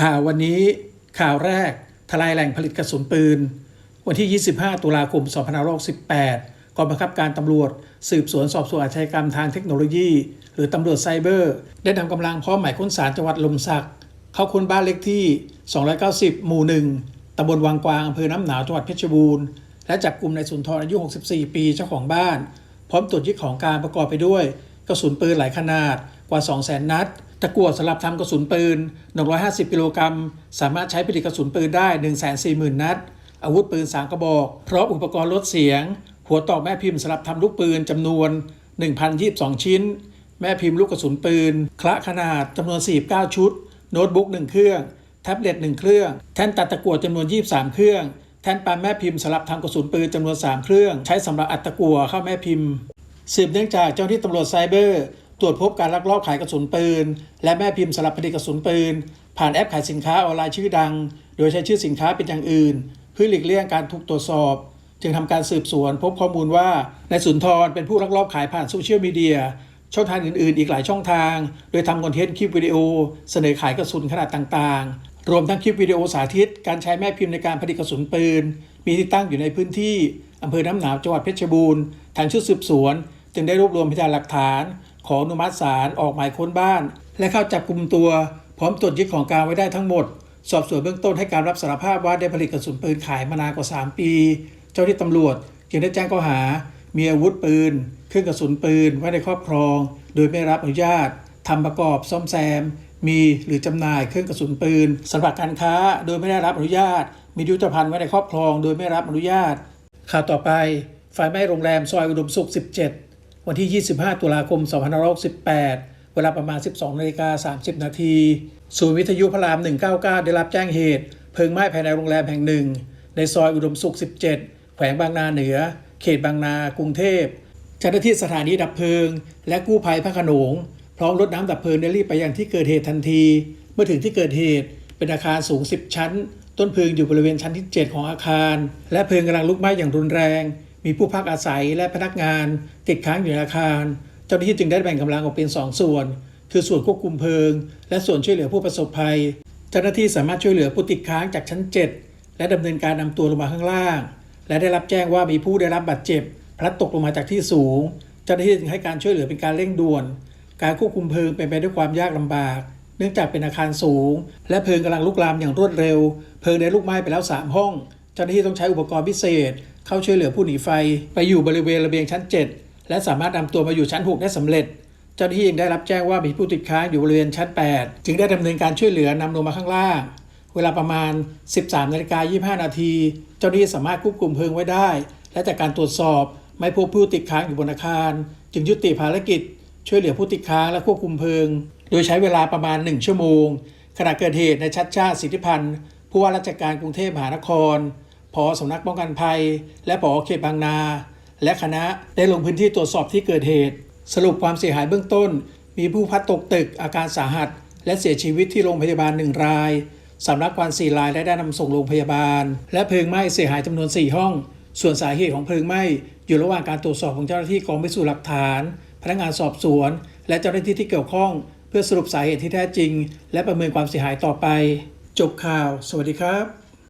ข่าววันนี้ข่าวแรกทลายแหล่งผลิตกระสุนปืน วันที่ 25 ตุลาคม 2518กองบังคับการตำรวจ สืบสวนสอบสวนอาชญากรรมทางเทคโนโลยี หรือตำรวจไซเบอร์ ได้นำกำลังพร้อมหมายค้นสารจังหวัดลมศักเข้าค้นบ้านเล็กที่ 290 หมู่ 1ตำบลวังกวางอำเภอน้ำหนาวจังหวัดเพชรบูรณ์ และจับกลุ่มนายสุนทรอายุ 64 ปีเจ้าของบ้าน พร้อมตรวจยึดของกลารประกอบไปด้วย กระสุนปืนหลายขนาดกว่า 200,000 นัด ตะกั่วสำหรับทำกระสุนปืน 150 กิโลกรัม สามารถใช้ผลิตกระสุนปืนได้ 140,000 นัด อาวุธปืน3กระบอก พร้อมอุปกรณ์ลดเสียง หัวต่อแม่พิมพ์สำหรับทำลูกปืนจำนวน 1,022 ชิ้น แม่พิมพ์ลูกกระสุนปืนคละขนาดจำนวน 49 ชุด โน้ตบุ๊ก 1 เครื่อง แท็บเล็ต 1 เครื่อง แท่นตัดตะกั่วจำนวน 23 เครื่องแท่นปั๊มแม่พิมพ์สำหรับทำกระสุนปืนจำนวน 3 เครื่อง ใช้สำหรับอัดตะกั่วเข้าแม่พิมพ์สืบเนื่องจากเจ้าหน้าที่ตำรวจไซเบอร์ ตรวจพบการลักลอบขายกระสุนปืน และแม่พิมพ์สำหรับผลิตกระสุนปืน ผ่านแอปขายสินค้าออนไลน์ชื่อดัง โดยใช้ชื่อสินค้าเป็นอย่างอื่น เพื่อหลีกเลี่ยงการถูกตรวจสอบ จึงทำการสืบสวน พบข้อมูลว่านายสุนทรเป็นผู้ลักลอบขายผ่านโซเชียลมีเดียช่องทางอื่นๆ อีกหลายช่องทาง โดยทำคอนเทนต์คลิปวิดีโอ เสนอขายกระสุนขนาดต่างๆ รวมทั้งคลิปวิดีโอสาธิต การใช้แม่พิมพ์ในการผลิตกระสุนปืน มีที่ตั้งอยู่ในพื้นที่อำเภอน้ำหนาวจังหวัดเพชรบูรณ์ ทางชุดสืบสวน จึงได้รวบรวมพยานหลักฐาน ขออนุมัติศาลออกหมายค้นบ้าน และเข้าจับกลุ่มตัว พร้อมตรวจยึดของกลางไว้ได้ทั้งหมด สอบสวนเบื้องต้นให้การรับสารภาพว่าได้ผลิตกระสุนปืนขายมานานกว่า 3 ปี เจ้าที่ตำรวจจึงได้แจ้งข้อหา มีอาวุธปืน เครื่องกระสุนปืนไว้ในครอบครอง โดยไม่รับอนุญาตทำประกอบซ่อมแซม มีหรือจำหน่ายเครื่องกระสุนปืนสำหรับการค้า โดยไม่ได้รับอนุญาต มียุทธภัณฑ์ไว้ในครอบครอง โดยไม่รับอนุญาตข่าวต่อไปไฟไหม้โรงแรมซอยอุดมสุข 17 วันที่ 25 ตุลาคม 2568 เวลาประมาณ 12นาฬิกา30 นาทีศูนย์วิทยุพระราม 199 ได้รับแจ้งเหตุ เพลิงไหม้ภายในโรงแรมแห่งหนึ่ง ในซอยอุดมสุข 17 แขวงบางนาเหนือ เขตบางนา กรุงเทพเจ้าหน้าที่สถานีดับเพลิง และกู้ภัยพระโขนง พร้อมรถน้ำดับเพลิงได้รีบไปยังที่เกิดเหตุทันที เมื่อถึงที่เกิดเหตุเป็นอาคารสูง 10 ชั้น ต้นเพลิงอยู่บริเวณชั้นที่ 7 ของอาคาร และเพลิงกำลังลุกไหม้อย่างรุนแรง มีผู้พักอาศัยและพนักงานติดค้างอยู่ในอาคาร เจ้าหน้าที่จึงได้แบ่งกำลังออกเป็น 2 ส่วน คือส่วนควบคุมเพลิง และส่วนช่วยเหลือผู้ประสบภัย เจ้าหน้าที่สามารถช่วยเหลือผู้ติดค้างจากชั้น 7 และดำเนินการนำตัวลงมาข้างล่าง และได้รับแจ้งว่ามีผู้ได้รับบาดเจ็บ พลัดตกลงมาจากที่สูง เจ้าหน้าที่จึงให้การช่วยเหลือเป็นการเร่งด่วน การควบคุมเพลิงเป็นไปด้วยความยากลำบาก เนื่องจากเป็นอาคารสูง และเพลิงกำลังลุกลามอย่างรวดเร็ว เพลิงได้ลุกไหม้ไปแล้ว3ห้อง จ้าหน้าที่ต้องใช้อุปกรณ์พิเศษ เข้าช่วยเหลือผู้หนีไฟ ไปอยู่บริเวณระเบียงชั้น 7 และสามารถนำตัวมาอยู่ชั้น 6 ได้สำเร็จ เจ้าหน้าที่ยังได้รับแจ้งว่ามีผู้ติดค้างอยู่บริเวณชั้น 8 จึงได้ดำเนินการช่วยเหลือนำลงมาข้างล่าง เวลาประมาณ 13นาฬิกา25 นาที เจ้าหน้าที่สามารถควบคุมเพลิงไว้ได้ และจากการตรวจสอบไม่พบผู้ติดค้างอยู่บนอาคาร จึงยุติภารกิจ ช่วยเหลือผู้ติดค้างและควบคุมเพลิง โดยใช้เวลาประมาณ 1 ชั่วโมงขณะเกิดเหตุในชัดชาติสิทธิพันธ์ผู้ว่าราชการกรุงเทพมหานคร ผอสำนักป้องกันภัย และผอเขตบางนา และคณะได้ลงพื้นที่ตรวจสอบที่เกิดเหตุ สรุปความเสียหายเบื้องต้น มีผู้พัดตกตึกอาการสาหัส และเสียชีวิตที่โรงพยาบาลหนึ่งรายสำนักควันสี่รายและได้นำส่งโรงพยาบาล และเพลิงไหม้เสียหายจำนวน 4 ห้อง ส่วนสาเหตุของเพลิงไหม้อยู่ระหว่างการตรวจสอบของเจ้าหน้าที่กองพิสูจน์หลักฐาน พนักงานสอบสวน และเจ้าหน้าที่ที่เกี่ยวข้อง เพื่อสรุปสาเหตุที่แท้จริง และประเมินความเสียหายต่อไป จบข่าว สวัสดีครับ